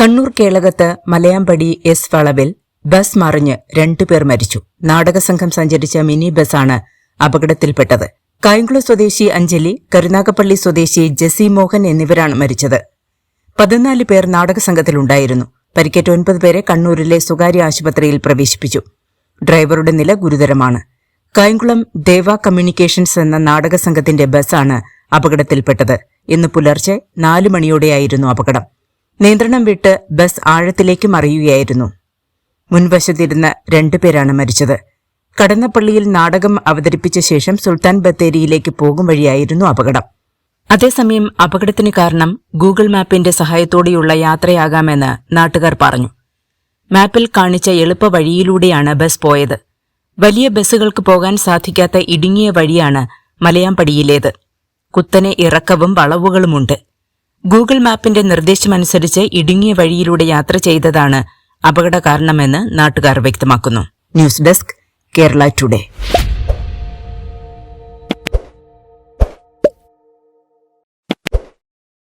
കണ്ണൂർ കേളകത്ത് മലയാമ്പടി എസ് വളവിൽ ബസ് മറിഞ്ഞ് രണ്ടുപേർ മരിച്ചു. നാടകസംഘം സഞ്ചരിച്ച മിനി ബസ്സാണ് അപകടത്തിൽപ്പെട്ടത്. കായംകുളം സ്വദേശി അഞ്ജലി കരുനാഗപ്പള്ളി സ്വദേശി ജെസി മോഹൻ എന്നിവരാണ് മരിച്ചത്. പതിനാല് പേർ നാടകസംഘത്തിലുണ്ടായിരുന്നു. പരിക്കേറ്റ ഒൻപത് പേരെ കണ്ണൂരിലെ സ്വകാര്യ ആശുപത്രിയിൽ പ്രവേശിപ്പിച്ചു. ഡ്രൈവറുടെ നില ഗുരുതരമാണ്. കായംകുളം ദേവ കമ്മ്യൂണിക്കേഷൻസ് എന്ന നാടകസംഘത്തിന്റെ ബസ്സാണ് അപകടത്തിൽപ്പെട്ടത്. ഇന്ന് പുലർച്ചെ നാല് മണിയോടെയായിരുന്നു അപകടം. നിയന്ത്രണം വിട്ട് ബസ് ആഴത്തിലേക്ക് മറിയുകയായിരുന്നു. മുൻവശത്തിരുന്ന രണ്ടുപേരാണ് മരിച്ചത്. കടന്നപ്പള്ളിയിൽ നാടകം അവതരിപ്പിച്ച ശേഷം സുൽത്താൻ ബത്തേരിയിലേക്ക് പോകും വഴിയായിരുന്നു അപകടം. അതേസമയം അപകടത്തിന് കാരണം ഗൂഗിൾ മാപ്പിന്റെ സഹായത്തോടെയുള്ള യാത്രയാകാമെന്ന് നാട്ടുകാർ പറഞ്ഞു. മാപ്പിൽ കാണിച്ച എളുപ്പ വഴിയിലൂടെയാണ് ബസ് പോയത്. വലിയ ബസ്സുകൾക്ക് പോകാൻ സാധിക്കാത്ത ഇടുങ്ങിയ വഴിയാണ് മലയാമ്പടിയിലേത് കുത്തനെ ഇറക്കവും വളവുകളുമുണ്ട്. ഗൂഗിൾ മാപ്പിന്റെ നിർദ്ദേശമനുസരിച്ച് ഇടുങ്ങിയ വഴിയിലൂടെ യാത്ര ചെയ്തതാണ് അപകട കാരണമെന്ന് നാട്ടുകാർ വ്യക്തമാക്കുന്നു. News desk Kerala today.